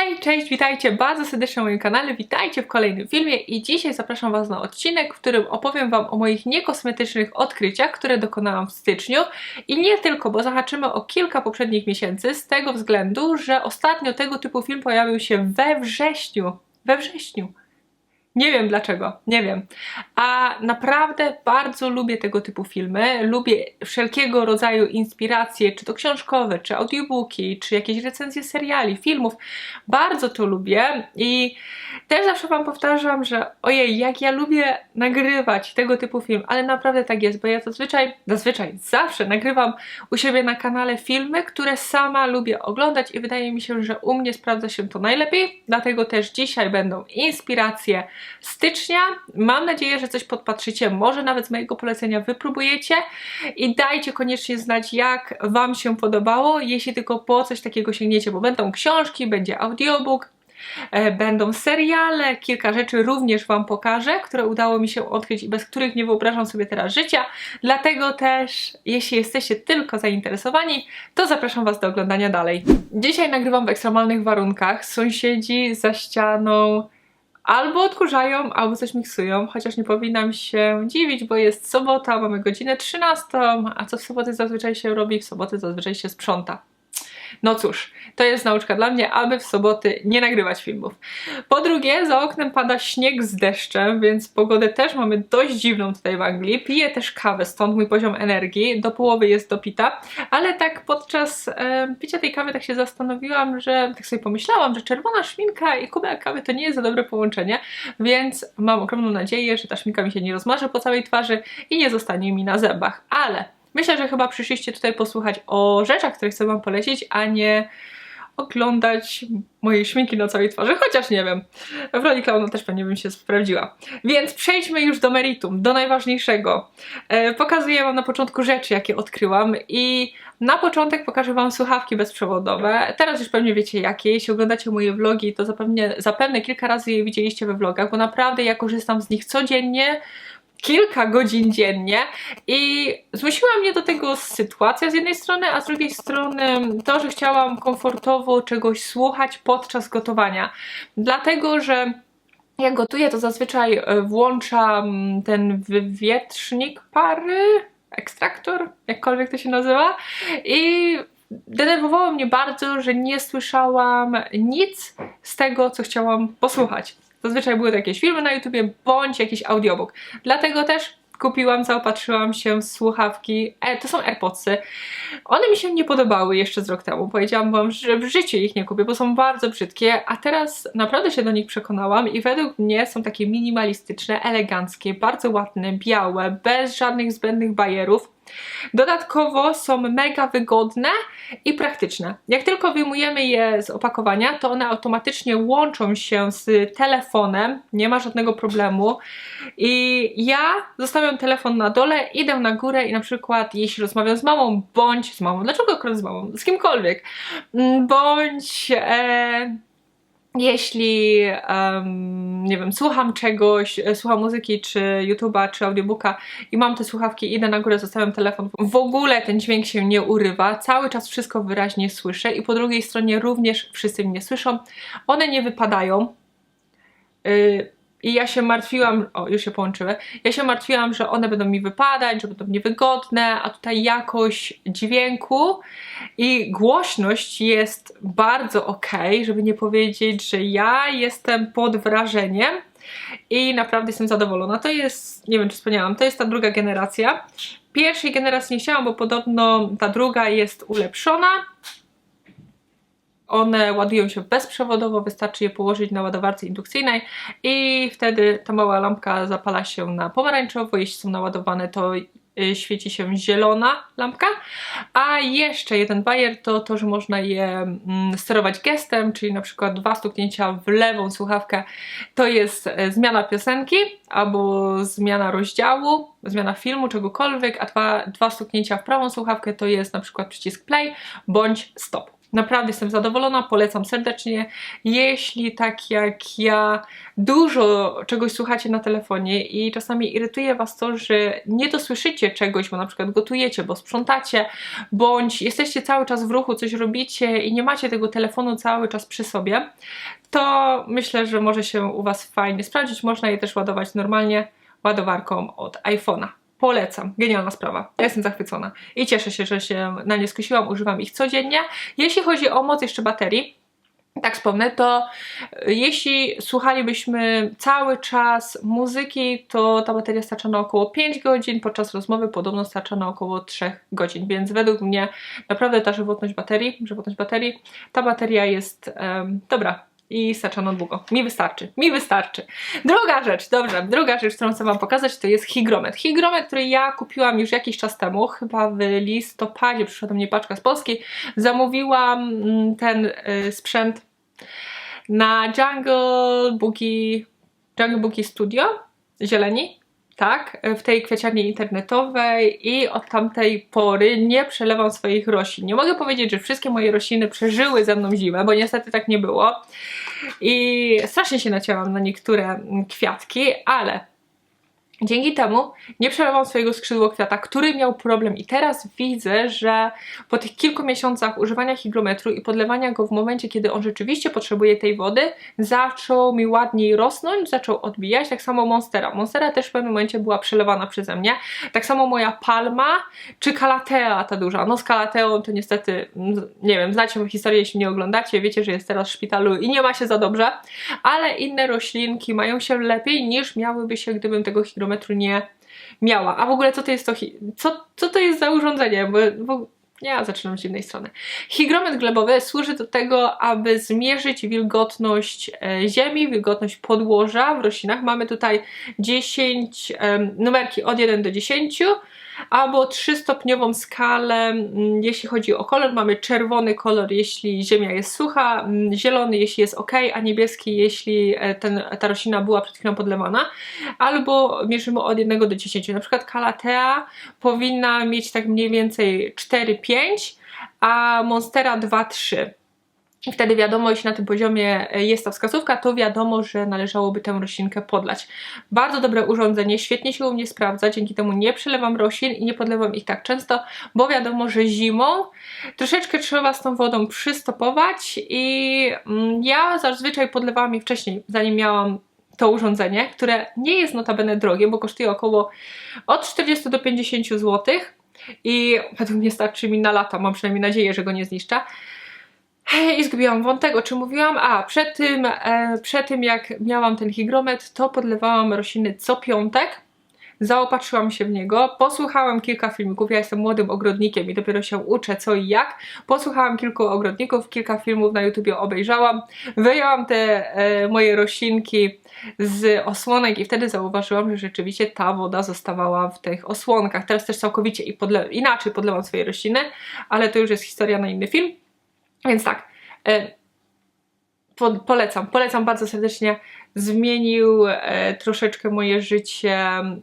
Hej, cześć, witajcie bardzo serdecznie na moim kanale, witajcie w kolejnym filmie i dzisiaj zapraszam Was na odcinek, w którym opowiem Wam o moich niekosmetycznych odkryciach, które dokonałam w styczniu i nie tylko, bo zahaczymy o kilka poprzednich miesięcy z tego względu, że ostatnio tego typu film pojawił się we wrześniu. We wrześniu. Nie wiem dlaczego, nie wiem. A naprawdę bardzo lubię tego typu filmy. Lubię wszelkiego rodzaju inspiracje, czy to książkowe, czy audiobooki, czy jakieś recenzje seriali, filmów. Bardzo to lubię i też zawsze Wam powtarzam, że ojej, jak ja lubię nagrywać tego typu film, ale naprawdę tak jest, bo ja zazwyczaj, zazwyczaj, zawsze nagrywam u siebie na kanale filmy, które sama lubię oglądać i wydaje mi się, że u mnie sprawdza się to najlepiej, dlatego też dzisiaj będą inspiracje stycznia. Mam nadzieję, że coś podpatrzycie, może nawet z mojego polecenia wypróbujecie i dajcie koniecznie znać, jak Wam się podobało, jeśli tylko po coś takiego sięgniecie, bo będą książki, będzie audiobook, e, Będą seriale, kilka rzeczy również Wam pokażę, które udało mi się odkryć i bez których nie wyobrażam sobie teraz życia. Dlatego też, jeśli jesteście tylko zainteresowani, to zapraszam Was do oglądania dalej. Dzisiaj nagrywam w ekstremalnych warunkach. Sąsiedzi za ścianą albo odkurzają, albo coś miksują, chociaż nie powinnam się dziwić, bo jest sobota, mamy godzinę 13, a co w soboty zazwyczaj się robi? W soboty zazwyczaj się sprząta. No cóż, to jest nauczka dla mnie, aby w soboty nie nagrywać filmów. Po drugie, za oknem pada śnieg z deszczem, więc pogodę też mamy dość dziwną tutaj w Anglii. Piję też kawę, stąd mój poziom energii do połowy jest dopita, ale tak podczas e, picia tej kawy tak się zastanowiłam, że tak sobie pomyślałam, że czerwona szminka i kubek kawy to nie jest za dobre połączenie, więc mam ogromną nadzieję, że ta szminka mi się nie rozmarzy po całej twarzy i nie zostanie mi na zębach. Ale Myślę, że chyba przyszliście tutaj posłuchać o rzeczach, które chcę Wam polecić, a nie oglądać mojej szminki na całej twarzy, chociaż nie wiem. W roli klauna też pewnie bym się sprawdziła. Więc przejdźmy już do meritum, do najważniejszego. E, pokazuję Wam na początku rzeczy, jakie odkryłam i na początek pokażę Wam słuchawki bezprzewodowe. Teraz już pewnie wiecie jakie. Jeśli oglądacie moje vlogi, to zapewne, zapewne kilka razy je widzieliście we vlogach, bo naprawdę ja korzystam z nich codziennie, kilka godzin dziennie i zmusiła mnie do tego sytuacja z jednej strony, a z drugiej strony to, że chciałam komfortowo czegoś słuchać podczas gotowania. Dlatego, że jak gotuję, to zazwyczaj e, włączam ten wywietrznik pary, ekstraktor, jakkolwiek to się nazywa i denerwowało mnie bardzo, że nie słyszałam nic z tego, co chciałam posłuchać. Zazwyczaj były to jakieś filmy na YouTubie bądź jakiś audiobook. Dlatego też kupiłam, zaopatrzyłam się w słuchawki. E, to są AirPodsy. One mi się nie podobały jeszcze z rok temu. Powiedziałam wam, że w życiu ich nie kupię, bo są bardzo brzydkie, a teraz naprawdę się do nich przekonałam i według mnie są takie minimalistyczne, eleganckie, bardzo ładne, białe, bez żadnych zbędnych bajerów. Dodatkowo są mega wygodne i praktyczne. Jak tylko wyjmujemy je z opakowania, to one automatycznie łączą się z telefonem, nie ma żadnego problemu. I ja zostawiam telefon na dole, idę na górę i na przykład jeśli rozmawiam z mamą, bądź z mamą, dlaczego akurat z mamą? Z kimkolwiek, mm, bądź... E jeśli, um, nie wiem, słucham czegoś, e, słucham muzyki, czy YouTube'a, czy audiobooka i mam te słuchawki, idę na górę, zostawiam telefon, w ogóle ten dźwięk się nie urywa, cały czas wszystko wyraźnie słyszę i po drugiej stronie również wszyscy mnie słyszą. One nie wypadają. Yy, i ja się martwiłam, o już się połączyły, ja się martwiłam, że one będą mi wypadać, że będą niewygodne, a tutaj jakość dźwięku i głośność jest bardzo ok, żeby nie powiedzieć, że ja jestem pod wrażeniem i naprawdę jestem zadowolona. To jest, nie wiem czy wspomniałam, to jest ta druga generacja. Pierwszej generacji nie chciałam, bo podobno ta druga jest ulepszona, one ładują się bezprzewodowo, wystarczy je położyć na ładowarce indukcyjnej i wtedy ta mała lampka zapala się na pomarańczowo. Jeśli są naładowane, to y, świeci się zielona lampka, a jeszcze jeden bajer to to, że można je mm, sterować gestem, czyli na przykład dwa stuknięcia w lewą słuchawkę to jest e, zmiana piosenki albo zmiana rozdziału, zmiana filmu, czegokolwiek, a dwa, dwa stuknięcia w prawą słuchawkę to jest na przykład przycisk play bądź stop. Naprawdę jestem zadowolona, polecam serdecznie. Jeśli tak jak ja dużo czegoś słuchacie na telefonie i czasami irytuje Was to, że nie dosłyszycie czegoś, bo na przykład gotujecie, bo sprzątacie, bądź jesteście cały czas w ruchu, coś robicie i nie macie tego telefonu cały czas przy sobie, to myślę, że może się u Was fajnie sprawdzić. Można je też ładować normalnie ładowarką od iPhone'a. Polecam, genialna sprawa. Ja jestem zachwycona. I cieszę się, że się na nie skusiłam, używam ich codziennie. Jeśli chodzi o moc jeszcze baterii, tak wspomnę, to jeśli słuchalibyśmy cały czas muzyki, to ta bateria starcza na około 5 godzin, podczas rozmowy podobno starcza na około 3 godzin, więc według mnie naprawdę ta żywotność baterii, żywotność baterii, ta bateria jest um, dobra, i starcza na długo. Mi wystarczy, mi wystarczy. Druga rzecz, dobrze, druga rzecz, którą chcę Wam pokazać, to jest higromet. Higromet, który ja kupiłam już jakiś czas temu, chyba w listopadzie przyszła do mnie paczka z Polski. Zamówiłam mm, ten y, sprzęt na Jungle Boogie, Jungle Boogie Studio Zieleni tak, w tej kwieciarni internetowej i od tamtej pory nie przelewam swoich roślin. Nie mogę powiedzieć, że wszystkie moje rośliny przeżyły ze mną zimę, bo niestety tak nie było i strasznie się nacięłam na niektóre kwiatki, ale Dzięki temu nie przelewam swojego skrzydłokwiata, który miał problem i teraz widzę, że po tych kilku miesiącach używania hygrometru i podlewania go w momencie, kiedy on rzeczywiście potrzebuje tej wody, zaczął mi ładniej rosnąć, zaczął odbijać, tak samo Monstera. Monstera też w pewnym momencie była przelewana przeze mnie, tak samo moja Palma, czy Calatea ta duża. No z Calateą to niestety, nie wiem, znacie historię, jeśli nie oglądacie, wiecie, że jest teraz w szpitalu i nie ma się za dobrze, ale inne roślinki mają się lepiej niż miałyby się, gdybym tego hygrometru termometru nie miała. A w ogóle co to jest to, co, co to jest za urządzenie? Bo, bo ja zaczynam z innej strony. Hygrometr glebowy służy do tego, aby zmierzyć wilgotność e, ziemi, wilgotność podłoża w roślinach. Mamy tutaj 10 numerki od 1 do 10 albo trzystopniową skalę, mm, jeśli chodzi o kolor. Mamy czerwony kolor, jeśli ziemia jest sucha, mm, zielony, jeśli jest ok, a niebieski, jeśli e, ten, ta roślina była przed chwilą podlewana. Albo mierzymy od 1 do 10. Na przykład kalatea powinna mieć tak mniej więcej 4-5, a monstera 2-3. Wtedy wiadomo, jeśli na tym poziomie e, jest ta wskazówka, to wiadomo, że należałoby tę roślinkę podlać. Bardzo dobre urządzenie, świetnie się u mnie sprawdza, dzięki temu nie przelewam roślin i nie podlewam ich tak często, bo wiadomo, że zimą troszeczkę trzeba z tą wodą przystopować i mm, ja zazwyczaj podlewałam je wcześniej, zanim miałam to urządzenie, które nie jest notabene drogie, bo kosztuje około od 40 do 50 zł i według mnie starczy mi na lata, mam przynajmniej nadzieję, że go nie zniszczę. I zgubiłam wątek, o czym mówiłam. A, przed tym, e, przed tym jak miałam ten hygromet, to podlewałam rośliny co piątek. Zaopatrzyłam się w niego, posłuchałam kilka filmików. Ja jestem młodym ogrodnikiem i dopiero się uczę co i jak. Posłuchałam kilku ogrodników, kilka filmów na YouTubie obejrzałam. Wyjęłam te e, moje roślinki z osłonek i wtedy zauważyłam, że rzeczywiście ta woda zostawała w tych osłonkach. Teraz też całkowicie i podle inaczej podlewam swoje rośliny, ale to już jest historia na inny film. Więc tak, e, po, polecam, polecam bardzo serdecznie. Zmienił e, troszeczkę moje życie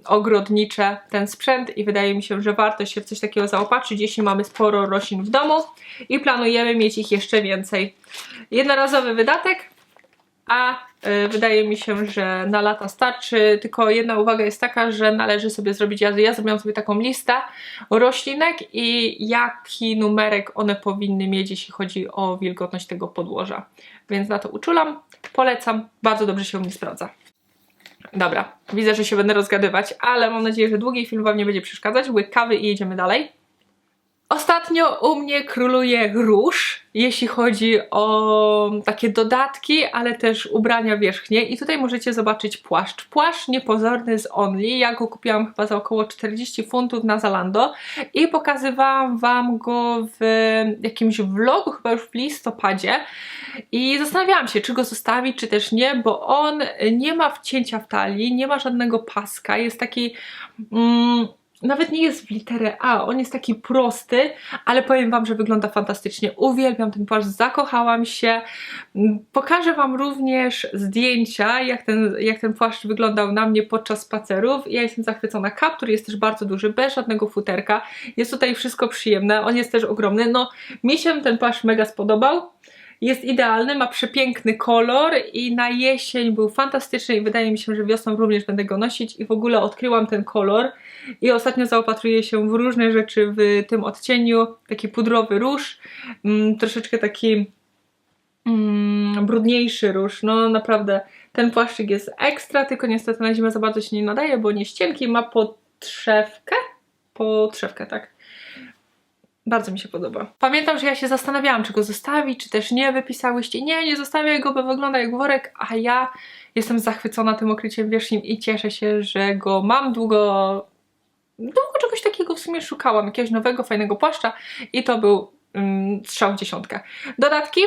ogrodnicze ten sprzęt i wydaje mi się, że warto się w coś takiego zaopatrzyć, jeśli mamy sporo roślin w domu i planujemy mieć ich jeszcze więcej. Jednorazowy wydatek, a y, wydaje mi się, że na lata starczy, tylko jedna uwaga jest taka, że należy sobie zrobić, ja, ja zrobiłam sobie taką listę roślinek i jaki numerek one powinny mieć, jeśli chodzi o wilgotność tego podłoża. Więc na to uczulam, polecam, bardzo dobrze się u mnie sprawdza. Dobra, widzę, że się będę rozgadywać, ale mam nadzieję, że długi film Wam nie będzie przeszkadzać. Łyk kawy i jedziemy dalej. Ostatnio u mnie króluje róż, jeśli chodzi o takie dodatki, ale też ubrania wierzchnie. I tutaj możecie zobaczyć płaszcz. Płaszcz niepozorny z Only, ja go kupiłam chyba za około 40 funtów na Zalando. I pokazywałam Wam go w jakimś vlogu, chyba już w listopadzie. I zastanawiałam się, czy go zostawić, czy też nie, bo on nie ma wcięcia w talii, nie ma żadnego paska, jest taki... Mm, nawet nie jest w literę A, on jest taki prosty, ale powiem Wam, że wygląda fantastycznie. Uwielbiam ten płaszcz, zakochałam się. Mm, Pokażę Wam również zdjęcia, jak ten, jak ten płaszcz wyglądał na mnie podczas spacerów. Ja jestem zachwycona. Kaptur jest też bardzo duży, bez żadnego futerka. Jest tutaj wszystko przyjemne, on jest też ogromny. No, mi się ten płaszcz mega spodobał jest idealny, ma przepiękny kolor i na jesień był fantastyczny i wydaje mi się, że wiosną również będę go nosić i w ogóle odkryłam ten kolor. I ostatnio zaopatruję się w różne rzeczy w tym odcieniu, taki pudrowy róż, mm, troszeczkę taki mm, brudniejszy róż, no naprawdę ten płaszczyk jest ekstra, tylko niestety na zimę za bardzo się nie nadaje, bo nie jest cienki, ma podtrzewkę, podtrzewkę, tak bardzo mi się podoba. Pamiętam, że ja się zastanawiałam, czy go zostawić, czy też nie. Wypisałyście, nie, nie zostawiaj go, bo wygląda jak worek, a ja jestem zachwycona tym okryciem wierzchnim i cieszę się, że go mam długo. Długo czegoś takiego w sumie szukałam, jakiegoś nowego, fajnego płaszcza i to był um, strzał dziesiątka. Dodatki,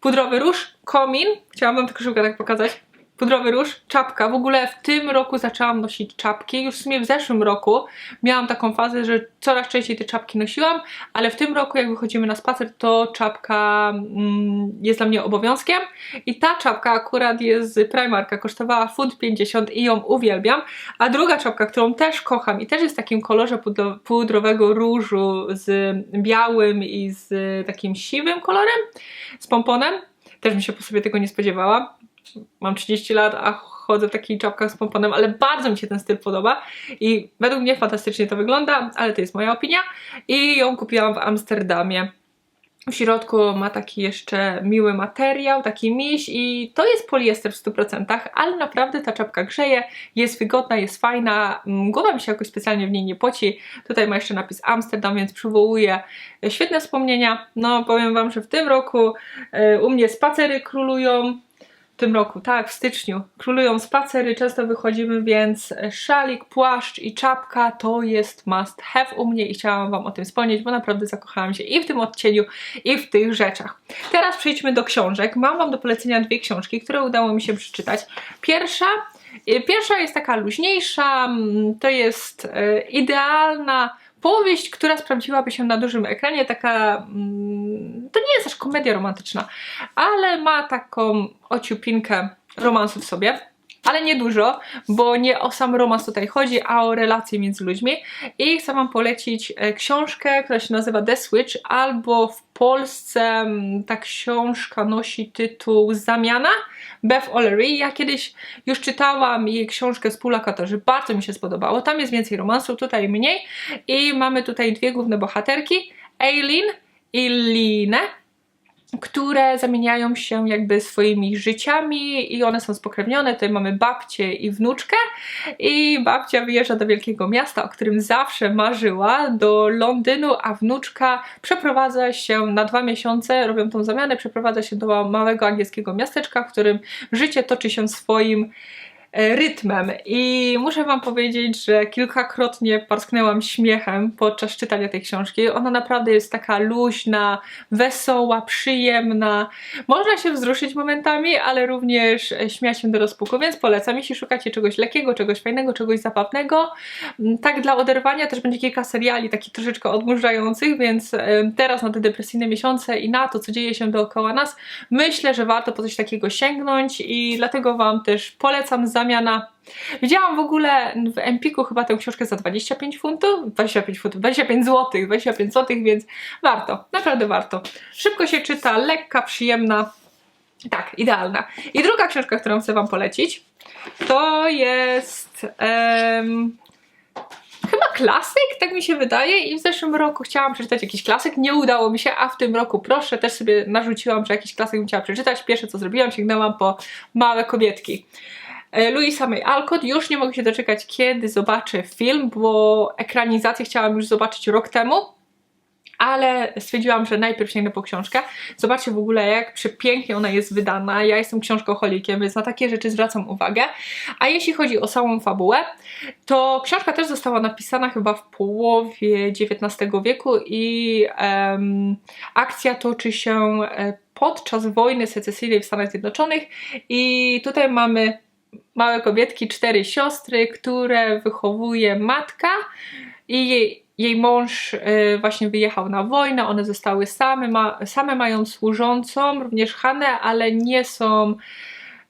pudrowy róż, komin, chciałam wam tylko szybko tak pokazać, pudrowy róż, czapka. W ogóle w tym roku zaczęłam nosić czapki. Już w sumie w zeszłym roku miałam taką fazę, że coraz częściej te czapki nosiłam, ale w tym roku jak wychodzimy na spacer, to czapka mm, jest dla mnie obowiązkiem. I ta czapka akurat jest z Primarka, kosztowała funt 50 i ją uwielbiam. A druga czapka, którą też kocham i też jest w takim kolorze pudro pudrowego różu z białym i z takim siwym kolorem, z pomponem. Też bym się po sobie tego nie spodziewała mam 30 lat, a chodzę w takich czapkach z pomponem, ale bardzo mi się ten styl podoba i według mnie fantastycznie to wygląda, ale to jest moja opinia i ją kupiłam w Amsterdamie. W środku ma taki jeszcze miły materiał, taki miś i to jest poliester w 100%, ale naprawdę ta czapka grzeje, jest wygodna, jest fajna, mm, głowa mi się jakoś specjalnie w niej nie poci. Tutaj ma jeszcze napis Amsterdam, więc przywołuje świetne wspomnienia. No powiem Wam, że w tym roku y, u mnie spacery królują, w tym roku, tak, w styczniu. Królują spacery, często wychodzimy, więc szalik, płaszcz i czapka to jest must have u mnie i chciałam Wam o tym wspomnieć, bo naprawdę zakochałam się i w tym odcieniu, i w tych rzeczach. Teraz przejdźmy do książek. Mam Wam do polecenia dwie książki, które udało mi się przeczytać. Pierwsza y, Pierwsza jest taka luźniejsza, mm, to jest y, idealna powieść, która sprawdziłaby się na dużym ekranie, taka, mm, to nie jest aż komedia romantyczna, ale ma taką ociupinkę romansu w sobie ale nie dużo, bo nie o sam romans tutaj chodzi, a o relacje między ludźmi. I chcę Wam polecić e, książkę, która się nazywa The Switch, albo w Polsce ta książka nosi tytuł Zamiana Beth O'Leary. Ja kiedyś już czytałam jej książkę Współlokatorzy, bardzo mi się spodobało. Tam jest więcej romansu, tutaj mniej. I mamy tutaj dwie główne bohaterki, Aileen i Line które zamieniają się jakby swoimi życiami i one są spokrewnione. Tutaj mamy babcię i wnuczkę i babcia wyjeżdża do wielkiego miasta, o którym zawsze marzyła, do Londynu, a wnuczka przeprowadza się na dwa miesiące, robią tą zamianę, przeprowadza się do małego angielskiego miasteczka, w którym życie toczy się swoim rytmem i muszę Wam powiedzieć, że kilkakrotnie parsknęłam śmiechem podczas czytania tej książki. Ona naprawdę jest taka luźna, wesoła, przyjemna. Można się wzruszyć momentami, ale również śmiać się do rozpuku, więc polecam. Jeśli szukacie czegoś lekkiego, czegoś fajnego, czegoś zabawnego, tak dla oderwania też będzie kilka seriali takich troszeczkę odmurzających, więc e, teraz na te depresyjne miesiące i na to, co dzieje się dookoła nas, myślę, że warto po coś takiego sięgnąć i dlatego Wam też polecam zamiast zamiana. Widziałam w ogóle w Empiku chyba tę książkę za 25 funtów, 25 funtów, 25 zł, 25 zł, więc warto, naprawdę warto. Szybko się czyta, lekka, przyjemna, tak, idealna. I druga książka, którą chcę Wam polecić, to jest chyba klasyk, tak mi się wydaje i w zeszłym roku chciałam przeczytać jakiś klasyk, nie udało mi się, a w tym roku proszę, też sobie narzuciłam, że jakiś klasyk bym chciała przeczytać. Pierwsze co zrobiłam, sięgnęłam po Małe Kobietki. E, Louisa May Alcott. Już nie mogę się doczekać, kiedy zobaczę film, bo ekranizację chciałam już zobaczyć rok temu, ale stwierdziłam, że najpierw sięgnę po książkę. Zobaczcie w ogóle, jak przepięknie ona jest wydana. Ja jestem książkoholikiem, więc na takie rzeczy zwracam uwagę. A jeśli chodzi o samą fabułę, to książka też została napisana chyba w połowie XIX wieku i um, akcja toczy się e, podczas wojny secesyjnej w Stanach Zjednoczonych i tutaj mamy małe kobietki, cztery siostry, które wychowuje matka i jej, jej mąż y, właśnie wyjechał na wojnę, one zostały same, ma, same mają służącą, również Hanę, ale nie są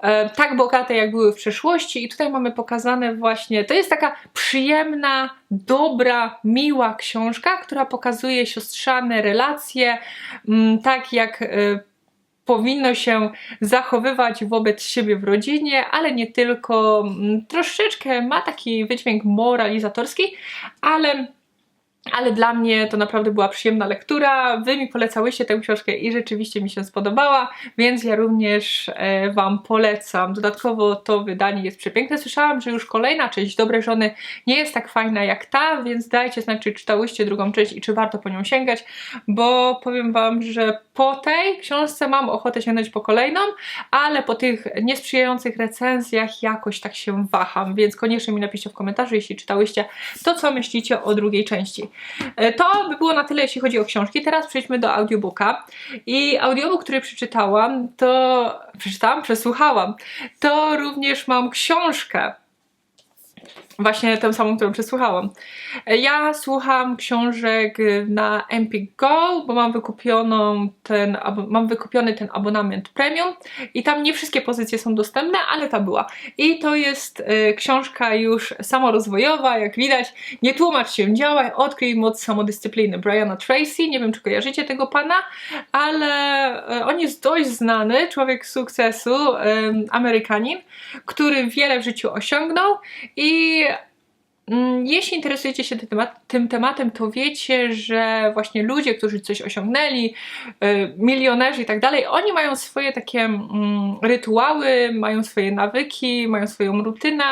e, tak bogate, jak były w przeszłości. I tutaj mamy pokazane właśnie, to jest taka przyjemna, dobra, miła książka, która pokazuje siostrzane relacje, tak jak e, powinno się zachowywać wobec siebie w rodzinie, ale nie tylko. Mm, troszeczkę ma taki wydźwięk moralizatorski, ale ale dla mnie to naprawdę była przyjemna lektura. Wy mi polecałyście tę książkę i rzeczywiście mi się spodobała, więc ja również e, Wam polecam. Dodatkowo to wydanie jest przepiękne. Słyszałam, że już kolejna część Dobre Żony nie jest tak fajna jak ta, więc dajcie znać, czy czytałyście drugą część i czy warto po nią sięgać, bo powiem Wam, że po tej książce mam ochotę sięgnąć po kolejną, ale po tych niesprzyjających recenzjach jakoś tak się waham, więc koniecznie mi napiszcie w komentarzu, jeśli czytałyście to, co myślicie o drugiej części. E, to by było na tyle, jeśli chodzi o książki. Teraz przejdźmy do audiobooka. I audiobook, który przeczytałam, to przeczytałam, przesłuchałam, to również mam książkę Właśnie tę samą, którą przesłuchałam. Ja słucham książek na Empik Go, bo mam, wykupioną ten, mam wykupiony ten abonament premium i tam nie wszystkie pozycje są dostępne, ale ta była. I to jest y, książka już samorozwojowa, jak widać. Nie tłumacz się, działaj, odkryj moc samodyscypliny Briana Tracy. Nie wiem, czy kojarzycie tego pana, ale y, on jest dość znany, człowiek sukcesu, y, Amerykanin, który wiele w życiu osiągnął i jeśli interesujecie się tym, temat, tym, tematem, to wiecie, że właśnie ludzie, którzy coś osiągnęli, y, milionerzy i tak dalej, oni mają swoje takie mm, rytuały, mają swoje nawyki, mają swoją rutynę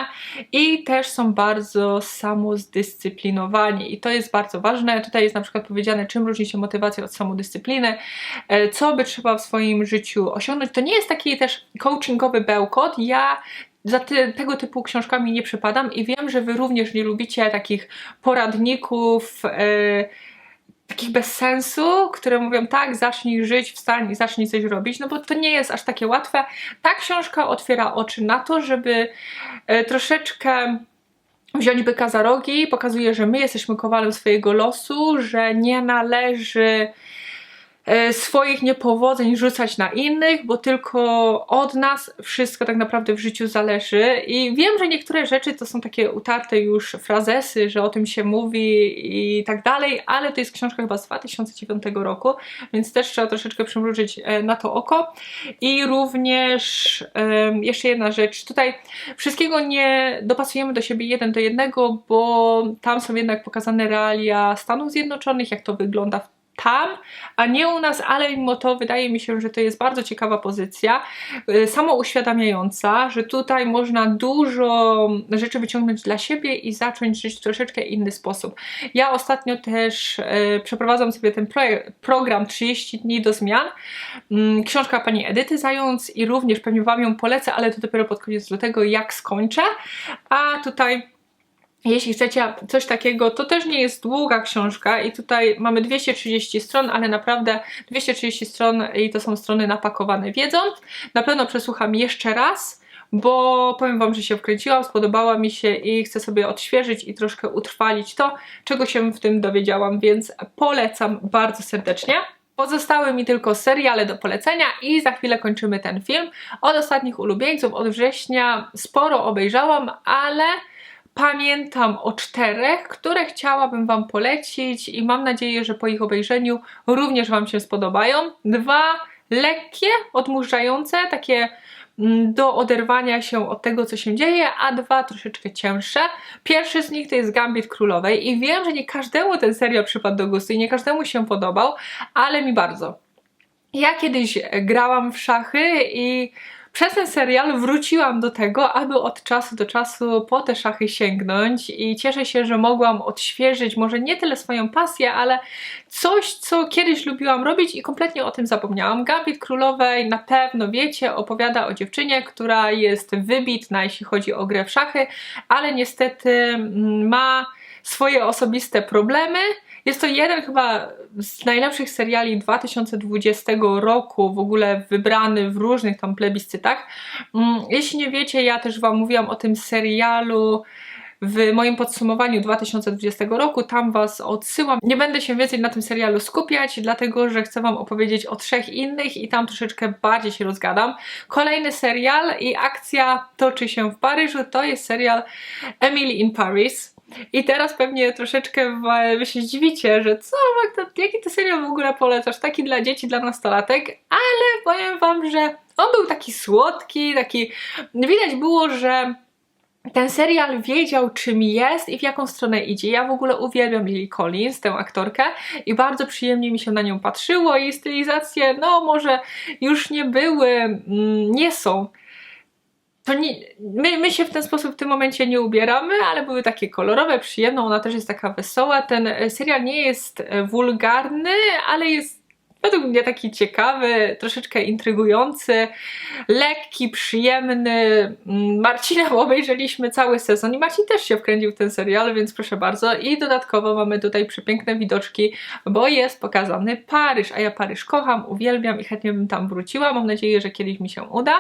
i też są bardzo samozdyscyplinowani. I to jest bardzo ważne. Tutaj jest na przykład powiedziane, czym różni się motywacja od samodyscypliny, y, co by trzeba w swoim życiu osiągnąć. To nie jest taki też coachingowy bełkot. Ja za tego typu książkami nie przypadam i wiem, że Wy również nie lubicie takich poradników, yy, takich bez sensu, które mówią tak, zacznij żyć, wstań zacznij coś robić, no bo to nie jest aż takie łatwe. Ta książka otwiera oczy na to, żeby yy, troszeczkę wziąć byka za rogi, pokazuje, że my jesteśmy kowalem swojego losu, że nie należy E, swoich niepowodzeń rzucać na innych, bo tylko od nas wszystko tak naprawdę w życiu zależy. I wiem, że niektóre rzeczy to są takie utarte już frazesy, że o tym się mówi i tak dalej, ale to jest książka chyba z 2009 roku, więc też trzeba troszeczkę przymrużyć e, na to oko. I również jeszcze jedna rzecz, tutaj wszystkiego nie dopasujemy do siebie jeden do jednego, bo tam są jednak pokazane realia Stanów Zjednoczonych, jak to wygląda w tam, a nie u nas, ale mimo to wydaje mi się, że to jest bardzo ciekawa pozycja, y, samouświadamiająca, że tutaj można dużo rzeczy wyciągnąć dla siebie i zacząć żyć w troszeczkę inny sposób. Ja ostatnio też y, przeprowadzam sobie ten pro program 30 dni do zmian, y, książka pani Edyty Zając i również pewnie Wam ją polecę, ale to dopiero pod koniec do tego, jak skończę, a tutaj jeśli chcecie coś takiego, to też nie jest długa książka i tutaj mamy 230 stron, ale naprawdę 230 stron i to są strony napakowane wiedzą. Na pewno przesłucham jeszcze raz, bo powiem Wam, że się wkręciłam, spodobała mi się i chcę sobie odświeżyć i troszkę utrwalić to, czego się w tym dowiedziałam, więc polecam bardzo serdecznie. Pozostały mi tylko seriale do polecenia i za chwilę kończymy ten film. Od ostatnich ulubieńców, od września sporo obejrzałam, ale pamiętam o czterech, które chciałabym Wam polecić i mam nadzieję, że po ich obejrzeniu również Wam się spodobają. Dwa lekkie, odmurzające, takie mm, do oderwania się od tego, co się dzieje, a dwa troszeczkę cięższe. Pierwszy z nich to jest Gambit Królowej i wiem, że nie każdemu ten serial przypadł do gustu i nie każdemu się podobał, ale mi bardzo. Ja kiedyś grałam w szachy i przez ten serial wróciłam do tego, aby od czasu do czasu po te szachy sięgnąć i cieszę się, że mogłam odświeżyć może nie tyle swoją pasję, ale coś, co kiedyś lubiłam robić i kompletnie o tym zapomniałam. Gambit Królowej na pewno wiecie, opowiada o dziewczynie, która jest wybitna, jeśli chodzi o grę w szachy, ale niestety mm, ma swoje osobiste problemy. Jest to jeden chyba z najlepszych seriali 2020 roku, w ogóle wybrany w różnych tam plebiscytach. Mm, jeśli nie wiecie, ja też Wam mówiłam o tym serialu w moim podsumowaniu 2020 roku. Tam Was odsyłam. Nie będę się więcej na tym serialu skupiać, dlatego że chcę Wam opowiedzieć o trzech innych i tam troszeczkę bardziej się rozgadam. Kolejny serial i akcja toczy się w Paryżu. To jest serial Emily in Paris. I teraz pewnie troszeczkę wy się zdziwicie, że co, jaki ty serial w ogóle polecasz? Taki dla dzieci, dla nastolatek, ale powiem wam, że on był taki słodki, taki... Widać było, że ten serial wiedział, czym jest i w jaką stronę idzie. Ja w ogóle uwielbiam Lily Collins, tę aktorkę, i bardzo przyjemnie mi się na nią patrzyło. Jej stylizacje, no może już nie były, mm, nie są to nie, my, my się w ten sposób w tym momencie nie ubieramy, ale były takie kolorowe, przyjemne, ona też jest taka wesoła. Ten e, serial nie jest e, wulgarny, ale jest według mnie taki ciekawy, troszeczkę intrygujący, lekki, przyjemny. Mm, Marcinem obejrzeliśmy cały sezon i Marcin też się wkręcił w ten serial, więc proszę bardzo. I dodatkowo mamy tutaj przepiękne widoczki, bo jest pokazany Paryż, a ja Paryż kocham, uwielbiam i chętnie bym tam wróciła. Mam nadzieję, że kiedyś mi się uda.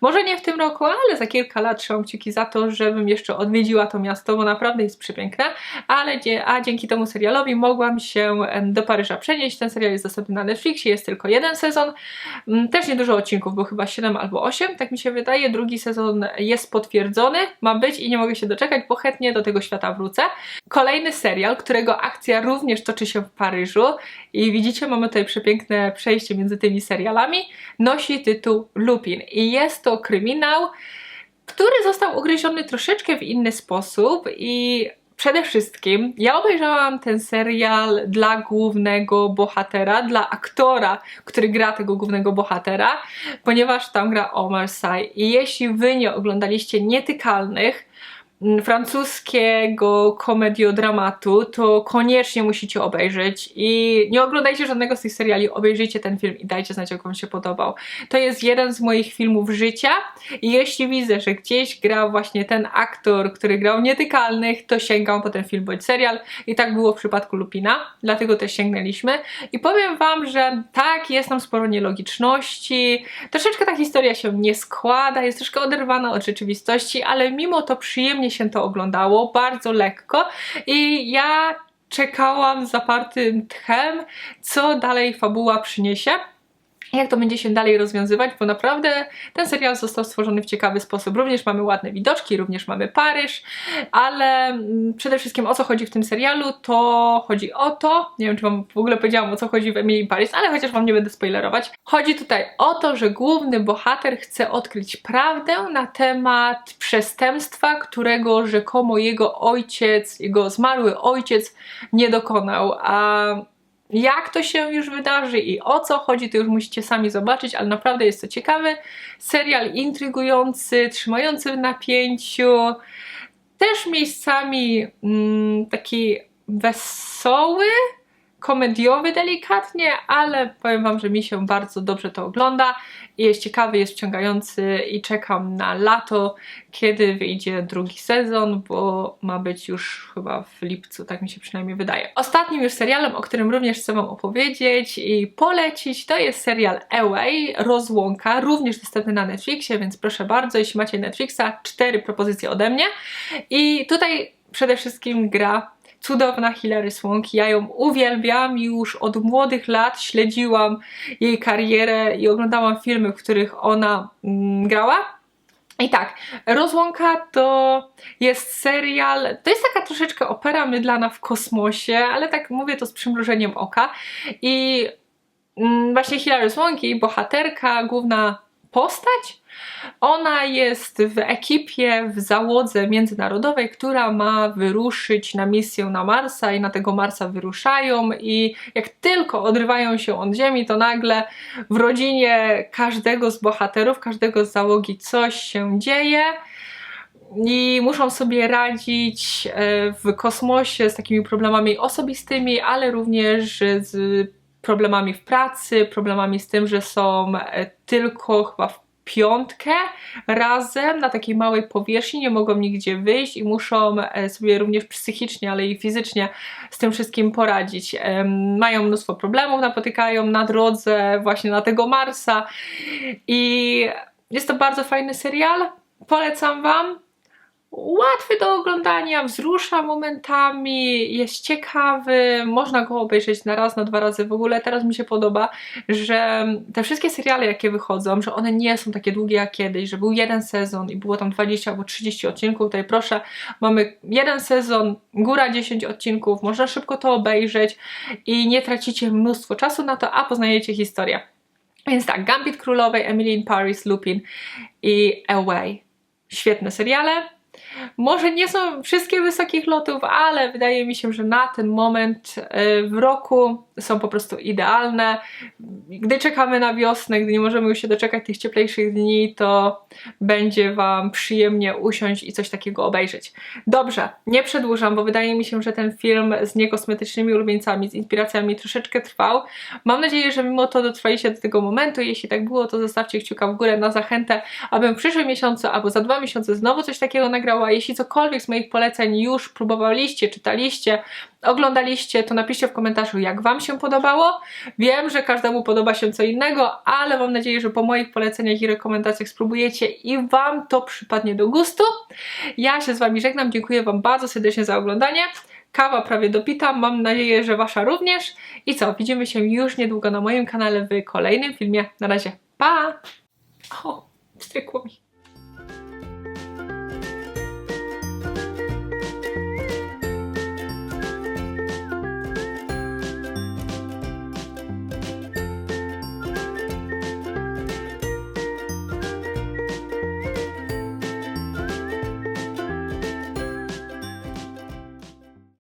Może nie w tym roku, ale za kilka lat trzymam kciuki za to, żebym jeszcze odwiedziła to miasto, bo naprawdę jest przepiękne, ale a dzięki temu serialowi mogłam się do Paryża przenieść. Ten serial jest dostępny na Netflixie, jest tylko jeden sezon, mm, też niedużo odcinków, bo chyba 7 albo 8, tak mi się wydaje. Drugi sezon jest potwierdzony, ma być i nie mogę się doczekać, bo chętnie do tego świata wrócę. Kolejny serial, którego akcja również toczy się w Paryżu i widzicie, mamy tutaj przepiękne przejście między tymi serialami, nosi tytuł Lupin i jest to to kryminał, który został ugryziony troszeczkę w inny sposób i przede wszystkim ja obejrzałam ten serial dla głównego bohatera, dla aktora, który gra tego głównego bohatera, ponieważ tam gra Omar Sy. I jeśli wy nie oglądaliście Nietykalnych, francuskiego komediodramatu, to koniecznie musicie obejrzeć i nie oglądajcie żadnego z tych seriali, obejrzyjcie ten film i dajcie znać, jak wam się podobał. To jest jeden z moich filmów życia i jeśli widzę, że gdzieś gra właśnie ten aktor, który grał Nietykalnych, to sięgam po ten film bądź serial i tak było w przypadku Lupina, dlatego też sięgnęliśmy i powiem wam, że tak, jest tam sporo nielogiczności, troszeczkę ta historia się nie składa, jest troszkę oderwana od rzeczywistości, ale mimo to przyjemnie się to oglądało, bardzo lekko. I ja czekałam zapartym tchem, co dalej fabuła przyniesie jak to będzie się dalej rozwiązywać, bo naprawdę ten serial został stworzony w ciekawy sposób. Również mamy ładne widoczki, również mamy Paryż, ale mm, przede wszystkim o co chodzi w tym serialu, to chodzi o to, nie wiem czy wam w ogóle powiedziałam o co chodzi w Emily Paris, ale chociaż wam nie będę spoilerować. Chodzi tutaj o to, że główny bohater chce odkryć prawdę na temat przestępstwa, którego rzekomo jego ojciec, jego zmarły ojciec nie dokonał, a jak to się już wydarzy i o co chodzi, to już musicie sami zobaczyć, ale naprawdę jest to ciekawy serial, intrygujący, trzymający w napięciu, też miejscami mm, taki wesoły, komediowy delikatnie, ale powiem Wam, że mi się bardzo dobrze to ogląda jest ciekawy, jest wciągający i czekam na lato, kiedy wyjdzie drugi sezon, bo ma być już chyba w lipcu, tak mi się przynajmniej wydaje. Ostatnim już serialem, o którym również chcę Wam opowiedzieć i polecić, to jest serial Away, Rozłąka, również dostępny na Netflixie, więc proszę bardzo, jeśli macie Netflixa, cztery propozycje ode mnie i tutaj przede wszystkim gra cudowna Hilary Swank. Ja ją uwielbiam już od młodych lat, śledziłam jej karierę i oglądałam filmy, w których ona mm, grała. I tak, Rozłąka to jest serial, to jest taka troszeczkę opera mydlana w kosmosie, ale tak mówię to z przymrużeniem oka. I mm, właśnie Hilary Swank, jej bohaterka, główna postać, ona jest w ekipie, w załodze międzynarodowej, która ma wyruszyć na misję na Marsa i na tego Marsa wyruszają i jak tylko odrywają się od Ziemi, to nagle w rodzinie każdego z bohaterów, każdego z załogi coś się dzieje i muszą sobie radzić e, w kosmosie z takimi problemami osobistymi, ale również z problemami w pracy, problemami z tym, że są e, tylko chyba w piątkę razem na takiej małej powierzchni, nie mogą nigdzie wyjść i muszą e, sobie również psychicznie, ale i fizycznie z tym wszystkim poradzić. Mają mnóstwo problemów, napotykają na drodze właśnie na tego Marsa i jest to bardzo fajny serial. Polecam Wam. Łatwy do oglądania, wzrusza momentami, jest ciekawy, można go obejrzeć na raz, na dwa razy. W ogóle teraz mi się podoba, że te wszystkie seriale, jakie wychodzą, że one nie są takie długie jak kiedyś, że był jeden sezon i było tam 20 albo 30 odcinków. Tutaj proszę, mamy jeden sezon, góra 10 odcinków, można szybko to obejrzeć i nie tracicie mnóstwo czasu na to, a poznajecie historię. Więc tak, Gambit Królowej, Emily in Paris, Lupin i Away. Świetne seriale. Może nie są wszystkie wysokich lotów, ale wydaje mi się, że na ten moment e, w roku są po prostu idealne. Gdy czekamy na wiosnę, gdy nie możemy już się doczekać tych cieplejszych dni, to będzie Wam przyjemnie usiąść i coś takiego obejrzeć. Dobrze, nie przedłużam, bo wydaje mi się, że ten film z niekosmetycznymi ulubieńcami, z inspiracjami troszeczkę trwał. Mam nadzieję, że mimo to dotrwaliście do tego momentu. Jeśli tak było, to zostawcie kciuka w górę na zachętę, abym w przyszłym miesiącu albo za dwa miesiące znowu coś takiego nagrała. Jeśli cokolwiek z moich poleceń już próbowaliście, czytaliście, oglądaliście, to napiszcie w komentarzu, jak Wam się podobało. Wiem, że każdemu podoba się co innego, ale mam nadzieję, że po moich poleceniach i rekomendacjach spróbujecie i Wam to przypadnie do gustu. Ja się z Wami żegnam, dziękuję Wam bardzo serdecznie za oglądanie. Kawa prawie dopita, mam nadzieję, że Wasza również. I co, widzimy się już niedługo na moim kanale w kolejnym filmie. Na razie, pa! O, wstykło mi.